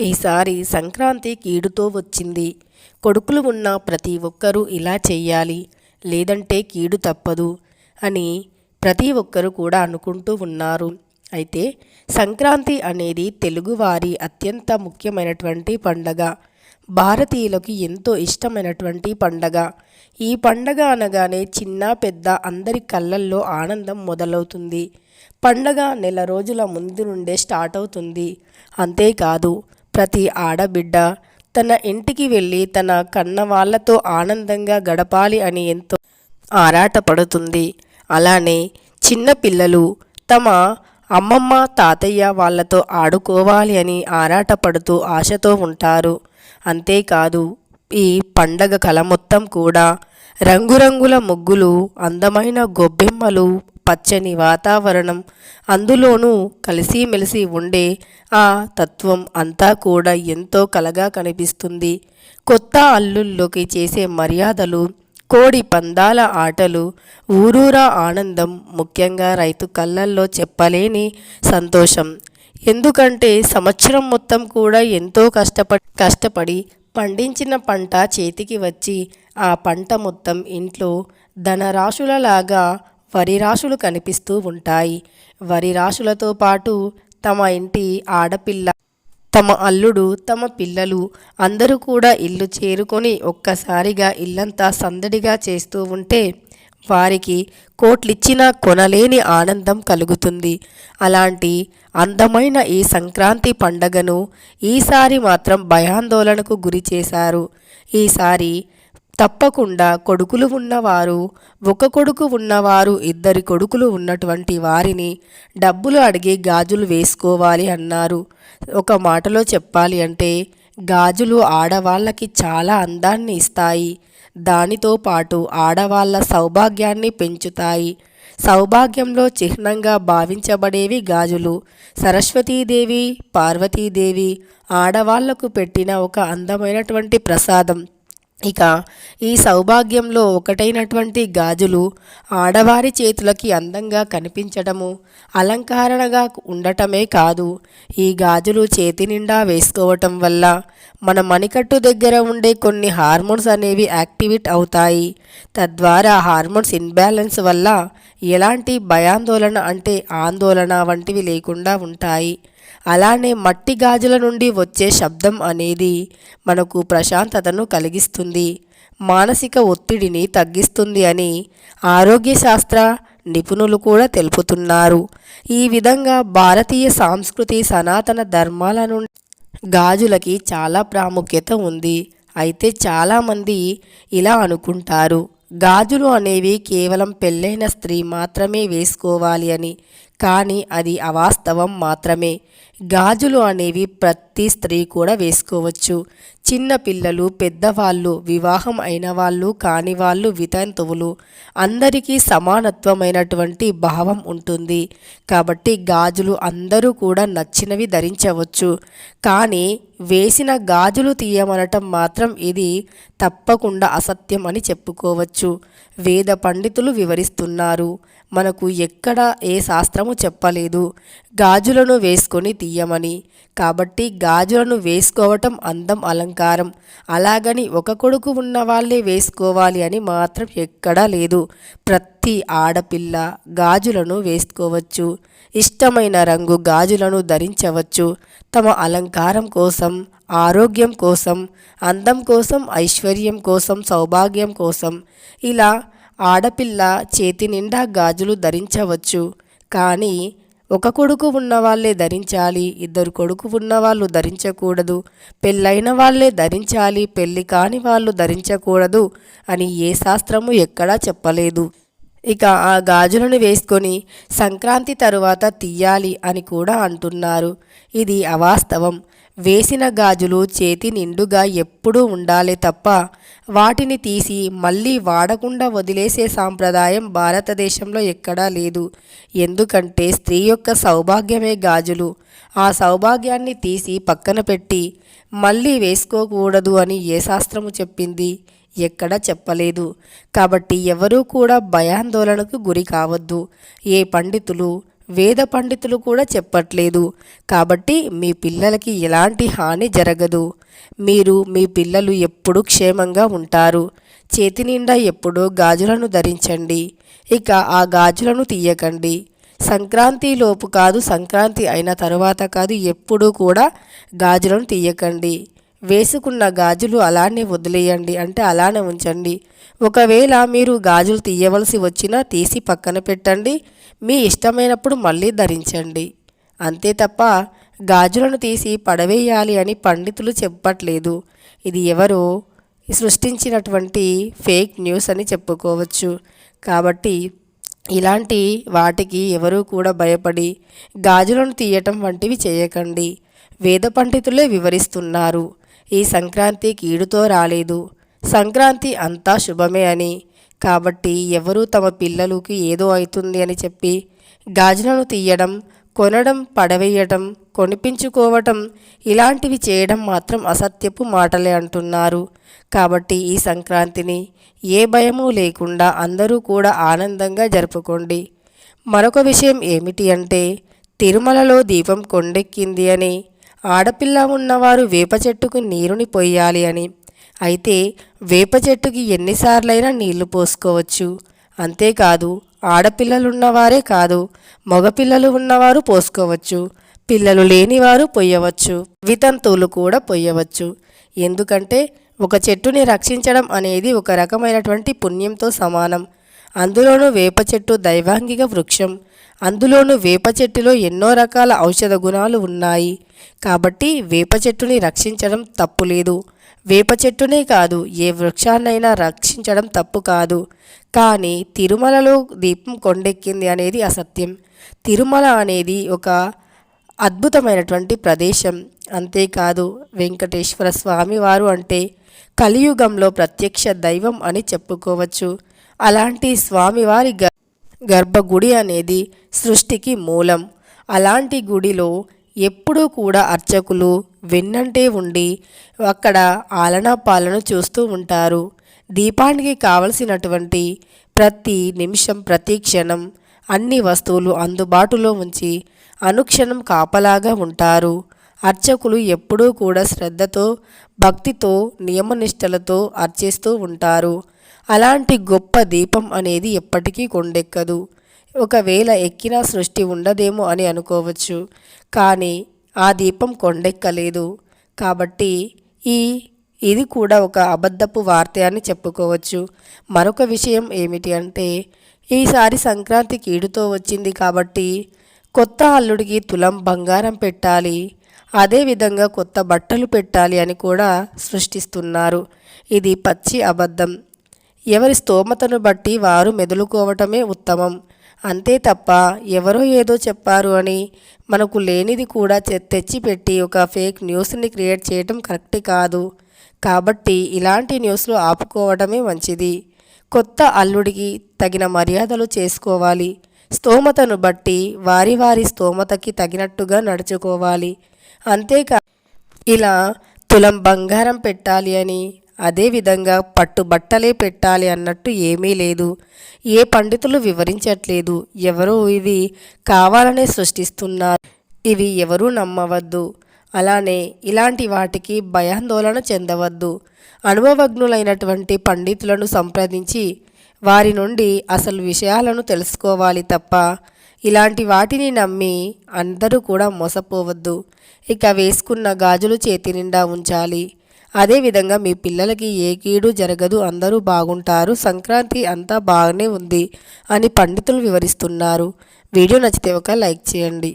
ఈసారి సంక్రాంతి కీడుతో వచ్చింది. కొడుకులు ఉన్న ప్రతి ఒక్కరూ ఇలా చెయ్యాలి. లేదంటే కీడు తప్పదు అని ప్రతి ఒక్కరు కూడా అనుకుంటూ ఉన్నారు. అయితే సంక్రాంతి అనేది తెలుగువారి అత్యంత ముఖ్యమైనటువంటి పండగ. భారతీయులకు ఎంతో ఇష్టమైనటువంటి పండగ. ఈ పండగ అనగానే చిన్న పెద్ద అందరి కళ్ళల్లో ఆనందం మొదలవుతుంది. పండగ నెల రోజుల ముందు నుండే స్టార్ట్ అవుతుంది. అంతేకాదు ప్రతి ఆడబిడ్డ తన ఇంటికి వెళ్ళి తన కన్న వాళ్ళతో ఆనందంగా గడపాలి అని ఎంతో ఆరాటపడుతుంది. అలానే చిన్న పిల్లలు తమ అమ్మమ్మ తాతయ్య వాళ్ళతో ఆడుకోవాలి అని ఆరాటపడుతూ ఆశతో ఉంటారు. అంతేకాదు ఈ పండగ కల మొత్తం కూడా రంగురంగుల ముగ్గులు అందమైన గొబ్బెమ్మలు పచ్చని వాతావరణం అందులోనూ కలిసిమెలిసి ఉండే ఆ తత్వం అంతా కూడా ఎంతో కలగా కనిపిస్తుంది. కొత్త అల్లుల్లోకి చేసే మర్యాదలు కోడి పందాల ఆటలు ఊరూరా ఆనందం ముఖ్యంగా రైతు కళ్ళల్లో చెప్పలేని సంతోషం. ఎందుకంటే సంవత్సరం మొత్తం కూడా ఎంతో కష్టపడి కష్టపడి పండించిన పంట చేతికి వచ్చి ఆ పంట మొత్తం ఇంట్లో ధనరాశులలాగా వరి రాశులు కనిపిస్తూ ఉంటాయి. వరి రాశులతో పాటు తమ ఇంటి ఆడపిల్ల తమ అల్లుడు తమ పిల్లలు అందరూ కూడా ఇల్లు చేరుకొని ఒక్కసారిగా ఇల్లంతా సందడిగా చేస్తూ ఉంటే వారికి కోట్లిచ్చినా కొనలేని ఆనందం కలుగుతుంది. అలాంటి అందమైన ఈ సంక్రాంతి పండగను ఈసారి మాత్రం భయాందోళనకు గురి చేశారు. ఈసారి తప్పకుండా కొడుకులు ఉన్నవారు ఒక కొడుకు ఉన్నవారు ఇద్దరి కొడుకులు ఉన్నటువంటి వారిని డబ్బులు అడిగి గాజులు వేసుకోవాలి అన్నారు. ఒక మాటలో చెప్పాలి అంటే గాజులు ఆడవాళ్ళకి చాలా అందాన్ని ఇస్తాయి. దానితో పాటు ఆడవాళ్ళ సౌభాగ్యాన్ని పెంచుతాయి. సౌభాగ్యంలో చిహ్నంగా భావించబడేవి గాజులు. సరస్వతీదేవి పార్వతీదేవి ఆడవాళ్ళకు పెట్టిన ఒక అందమైనటువంటి ప్రసాదం. ఇక ఈ సౌభాగ్యంలో ఒకటైనటువంటి గాజులు ఆడవారి చేతులకి అందంగా కనిపించడము అలంకరణగా ఉండటమే కాదు ఈ గాజులు చేతి నిండా వేసుకోవటం వల్ల మన మణికట్టు దగ్గర ఉండే కొన్ని హార్మోన్స్ అనేవి యాక్టివేట్ అవుతాయి. తద్వారా హార్మోన్స్ ఇన్బ్యాలెన్స్ వల్ల ఎలాంటి భయాందోళన అంటే ఆందోళన వంటివి లేకుండా ఉంటాయి. అలానే మట్టి గాజుల నుండి వచ్చే శబ్దం అనేది మనకు ప్రశాంతతను కలిగిస్తుంది. మానసిక ఒత్తిడిని తగ్గిస్తుంది అని ఆరోగ్య శాస్త్ర నిపుణులు కూడా తెలుపుతున్నారు. ఈ విధంగా భారతీయ సంస్కృతి సనాతన ధర్మాల నుండి గాజులకి చాలా ప్రాముఖ్యత ఉంది. అయితే చాలామంది ఇలా అనుకుంటారు. గాజులు అనేవి కేవలం పెళ్ళైన స్త్రీ మాత్రమే వేసుకోవాలి అని కానీ అది అవాస్తవం మాత్రమే. గాజులు అనేవి ప్రతి స్త్రీ కూడా వేసుకోవచ్చు. చిన్న పిల్లలు పెద్దవాళ్ళు వివాహం అయిన వాళ్ళు కాని వాళ్ళు వితంతువులు. అందరికీ సమానత్వమైనటువంటి భావం ఉంటుంది. కాబట్టి గాజులు అందరూ కూడా నచ్చినవి ధరించవచ్చు. కానీ వేసిన గాజులు తీయమనటం మాత్రం ఇది తప్పకుండా అసత్యం అని చెప్పుకోవచ్చు. వేద పండితులు వివరిస్తున్నారు. మనకు ఎక్కడ ఏ శాస్త్రము చెప్పలేదు. గాజులను వేసుకొని తీయమని. కాబట్టి గాజులను వేసుకోవటం అందం అలంకారం. అలాగని ఒక కొడుకు ఉన్న వాళ్ళే వేసుకోవాలి అని మాత్రం ఎక్కడా లేదు. ప్రతి ఆడపిల్ల గాజులను వేసుకోవచ్చు. ఇష్టమైన రంగు గాజులను ధరించవచ్చు. తమ అలంకారం కోసం ఆరోగ్యం కోసం అందం కోసం ఐశ్వర్యం కోసం సౌభాగ్యం కోసం. ఇలా ఆడపిల్ల చేతి నిండా గాజులు ధరించవచ్చు. కానీ ఒక కొడుకు ఉన్న వాళ్ళే ధరించాలి ఇద్దరు కొడుకు ఉన్న వాళ్ళు ధరించకూడదు పెళ్ళైన వాళ్ళే ధరించాలి పెళ్ళి కాని వాళ్ళు ధరించకూడదు అని ఏ శాస్త్రము ఎక్కడా చెప్పలేదు. ఇక ఆ గాజులను వేసుకొని సంక్రాంతి తరువాత తీయాలి అని కూడా అంటున్నారు. ఇది అవాస్తవం. వేసిన గాజులు చేతి నిండుగా ఎప్పుడూ ఉండాలి తప్ప వాటిని తీసి మళ్ళీ వాడకుండా వదిలేసే సాంప్రదాయం భారతదేశంలో ఎక్కడా లేదు. ఎందుకంటే స్త్రీ యొక్క సౌభాగ్యమే గాజులు. ఆ సౌభాగ్యాన్ని తీసి పక్కన పెట్టి మళ్ళీ వేసుకోకూడదు అని ఏ శాస్త్రము చెప్పింది? ఎక్కడ చెప్పలేదు. కాబట్టి ఎవరూ కూడా భయాందోళనకు గురి కావద్దు. ఏ పండితులు వేద పండితులు కూడా చెప్పట్లేదు. కాబట్టి మీ పిల్లలకి ఎలాంటి హాని జరగదు. మీరు మీ పిల్లలు ఎప్పుడూ క్షేమంగా ఉంటారు. చేతి నిండా ఎప్పుడూ గాజులను ధరించండి. ఇక ఆ గాజులను తీయకండి. సంక్రాంతి లోపు కాదు సంక్రాంతి అయిన తరువాత కాదు ఎప్పుడూ కూడా గాజులను తీయకండి. వేసుకున్న గాజులు అలానే వదిలేయండి అంటే అలానే ఉంచండి. ఒకవేళ మీరు గాజులు తీయవలసి వచ్చినా తీసి పక్కన పెట్టండి. మీ ఇష్టమైనప్పుడు మళ్ళీ ధరించండి. అంతే తప్ప గాజులను తీసి పడవేయాలి అని పండితులు చెప్పట్లేదు. ఇది ఎవరో సృష్టించినటువంటి ఫేక్ న్యూస్ అని చెప్పుకోవచ్చు. కాబట్టి ఇలాంటి వాటికి ఎవరూ కూడా భయపడి గాజులను తీయటం వంటివి చేయకండి. వేద పండితులే వివరిస్తున్నారు. ఈ సంక్రాంతి కీడుతో రాలేదు. సంక్రాంతి అంతా శుభమే అని. కాబట్టి ఎవరూ తమ పిల్లలకి ఏదో అవుతుంది అని చెప్పి గాజులను తీయడం కొనడం పడవేయటం కొనిపించుకోవటం ఇలాంటివి చేయడం మాత్రం అసత్యపు మాటలే అంటున్నారు. కాబట్టి ఈ సంక్రాంతిని ఏ భయము లేకుండా అందరూ కూడా ఆనందంగా జరుపుకోండి. మరొక విషయం ఏమిటి అంటే తిరుమలలో దీపం కొండెక్కింది అని. ఆడపిల్ల ఉన్నవారు వేప చెట్టుకు నీరుని పొయ్యాలి అని. అయితే వేప చెట్టుకి ఎన్నిసార్లైనా నీళ్ళు పోసుకోవచ్చు. అంతేకాదు ఆడపిల్లలున్నవారే కాదు మగపిల్లలు ఉన్నవారు పోసుకోవచ్చు. పిల్లలు లేనివారు పొయ్యవచ్చు. వితంతువులు కూడా పొయ్యవచ్చు. ఎందుకంటే ఒక చెట్టుని రక్షించడం అనేది ఒక రకమైనటువంటి పుణ్యంతో సమానం. అందులోనూ వేప చెట్టు దైవాంగిక వృక్షం. అందులోనూ వేప చెట్టులో ఎన్నో రకాల ఔషధ గుణాలు ఉన్నాయి. కాబట్టి వేప చెట్టుని రక్షించడం తప్పు లేదు. వేప చెట్టునే కాదు ఏ వృక్షాన్నైనా రక్షించడం తప్పు కాదు. కానీ తిరుమలలో దీపం కొండెక్కింది అనేది అసత్యం. తిరుమల అనేది ఒక అద్భుతమైనటువంటి ప్రదేశం. అంతేకాదు వెంకటేశ్వర స్వామి వారు అంటే కలియుగంలో ప్రత్యక్ష దైవం అని చెప్పుకోవచ్చు. అలాంటి స్వామివారి గర్భగుడి అనేది సృష్టికి మూలం. అలాంటి గుడిలో ఎప్పుడూ కూడా అర్చకులు వెన్నంటే ఉండి అక్కడ ఆలనా పాలన చూస్తూ ఉంటారు. దీపానికి కావలసినటువంటి ప్రతి నిమిషం ప్రతి క్షణం అన్ని వస్తువులు అందుబాటులో ఉంచి అనుక్షణం కాపలాగా ఉంటారు. అర్చకులు ఎప్పుడూ కూడా శ్రద్ధతో భక్తితో నియమనిష్టలతో అర్చిస్తూ ఉంటారు. అలాంటి గొప్ప దీపం అనేది ఎప్పటికీ కొండెక్కదు. ఒకవేళ ఎక్కినా సృష్టి ఉండదేమో అని అనుకోవచ్చు. కానీ ఆ దీపం కొండెక్కలేదు. కాబట్టి ఈ ఇది కూడా ఒక అబద్ధపు వార్త అని చెప్పుకోవచ్చు. మరొక విషయం ఏమిటి అంటే ఈసారి సంక్రాంతి కీడుతో వచ్చింది కాబట్టి కొత్త అల్లుడికి తులం బంగారం పెట్టాలి. అదేవిధంగా కొత్త బట్టలు పెట్టాలి అని కూడా సృష్టిస్తున్నారు. ఇది పచ్చి అబద్ధం. ఎవరి స్తోమతను బట్టి వారు మెదులుకోవటమే ఉత్తమం. అంతే తప్ప ఎవరో ఏదో చెప్పారు అని మనకు లేనిది కూడా తెచ్చిపెట్టి ఒక ఫేక్ న్యూస్ని క్రియేట్ చేయటం కరెక్ట్ కాదు. కాబట్టి ఇలాంటి న్యూస్లు ఆపుకోవడమే మంచిది. కొత్త అల్లుడికి తగిన మర్యాదలు చేసుకోవాలి. స్తోమతను బట్టి వారి వారి స్తోమతకి తగినట్టుగా నడుచుకోవాలి. అంతేకా ఇలా తులం బంగారం పెట్టాలి అని అదేవిధంగా పట్టు బట్టలే పెట్టాలి అన్నట్టు ఏమీ లేదు. ఏ పండితులు వివరించట్లేదు. ఎవరో ఇవి కావాలనే సృష్టిస్తున్నారు. ఇవి ఎవరూ నమ్మవద్దు. అలానే ఇలాంటి వాటికి భయాందోళన చెందవద్దు. అనుభవజ్ఞులైనటువంటి పండితులను సంప్రదించి వారి నుండి అసలు విషయాలను తెలుసుకోవాలి తప్ప ఇలాంటి వాటిని నమ్మి అందరూ కూడా మోసపోవద్దు. ఇక వేసుకున్న గాజులు చేతి నిండా ఉంచాలి. అదేవిధంగా మీ పిల్లలకి ఏ కీడు జరగదు అందరూ బాగుంటారు సంక్రాంతి అంతా బాగానే ఉంది అని పండితులు వివరిస్తున్నారు. వీడియో నచ్చితే ఒక లైక్ చేయండి.